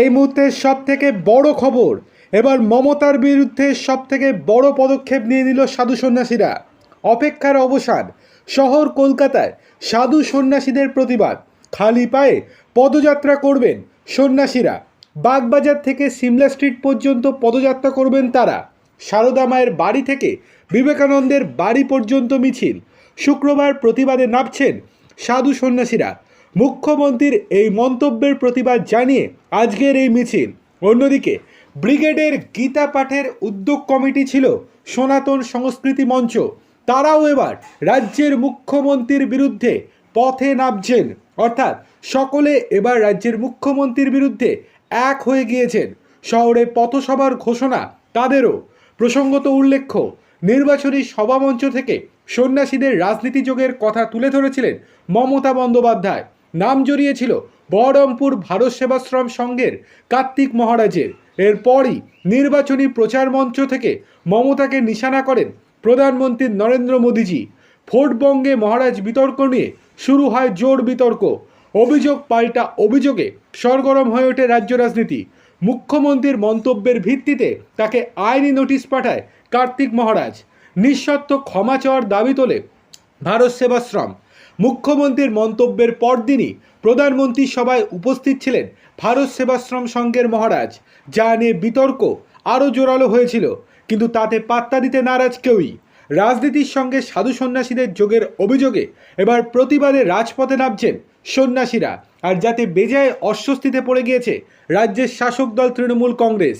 এই মুহূর্তের সব থেকে বড় খবর। এবার মমতার বিরুদ্ধে সব থেকে বড় পদক্ষেপ নিয়ে নিল সাধু সন্ন্যাসীরা। অপেক্ষার অবসান, শহর কলকাতায় সাধু সন্ন্যাসীদের প্রতিবাদ। খালি পায়ে পদযাত্রা করবেন সন্ন্যাসীরা। বাগবাজার থেকে সিমলা স্ট্রিট পর্যন্ত পদযাত্রা করবেন তারা। সারদা মায়ের বাড়ি থেকে বিবেকানন্দের বাড়ি পর্যন্ত মিছিল। শুক্রবার প্রতিবাদে নামছেন সাধু সন্ন্যাসীরা। মুখ্যমন্ত্রীর এই মন্তব্যের প্রতিবাদ জানিয়ে আজকের এই মিছিল। অন্যদিকে, ব্রিগেডের গীতা পাঠের উদ্যোগ কমিটি ছিল সনাতন সংস্কৃতি মঞ্চ। তারাও এবার রাজ্যের মুখ্যমন্ত্রীর বিরুদ্ধে পথে নামছেন। অর্থাৎ সকলে এবার রাজ্যের মুখ্যমন্ত্রীর বিরুদ্ধে এক হয়ে গিয়েছেন। শহরে পথসভার ঘোষণা তাদেরও। প্রসঙ্গত উল্লেখ্য, নির্বাচনী সভামঞ্চ থেকে সন্ন্যাসীদের রাজনীতি যোগের কথা তুলে ধরেছিলেন মমতা বন্দ্যোপাধ্যায়। নাম জড়িয়েছিল বহরমপুর ভারত সেবাশ্রম সংঘের কার্তিক মহারাজের। এরপরই নির্বাচনী প্রচার মঞ্চ থেকে মমতাকে নিশানা করেন প্রধানমন্ত্রী নরেন্দ্র মোদীজি। ভোটবঙ্গে মহারাজ বিতর্ক নিয়ে শুরু হয় জোর বিতর্ক। অভিযোগ পাল্টা অভিযোগে সরগরম হয়ে ওঠে রাজ্য রাজনীতি। মুখ্যমন্ত্রীর মন্তব্যের ভিত্তিতে তাকে আইনি নোটিশ পাঠায় কার্তিক মহারাজ। নিঃশর্ত ক্ষমা চাওয়ার দাবি তোলে ভারত সেবাশ্রম। মুখ্যমন্ত্রীর মন্তব্যের পরদিনই প্রধানমন্ত্রী সভায় উপস্থিত ছিলেন ভারত সেবাশ্রম সংঘের মহারাজ। যা নিয়ে বিতর্ক আরও জোরালো হয়েছিল, কিন্তু তাতে পাত্তা দিতে নারাজ কেউই। রাজনীতির সঙ্গে সাধু সন্ন্যাসীদের যোগের অভিযোগে এবার প্রতিবাদে রাজপথে নামছেন সন্ন্যাসীরা, আর যাতে বেজায় অস্বস্তিতে পড়ে গিয়েছে রাজ্যের শাসক দল তৃণমূল কংগ্রেস।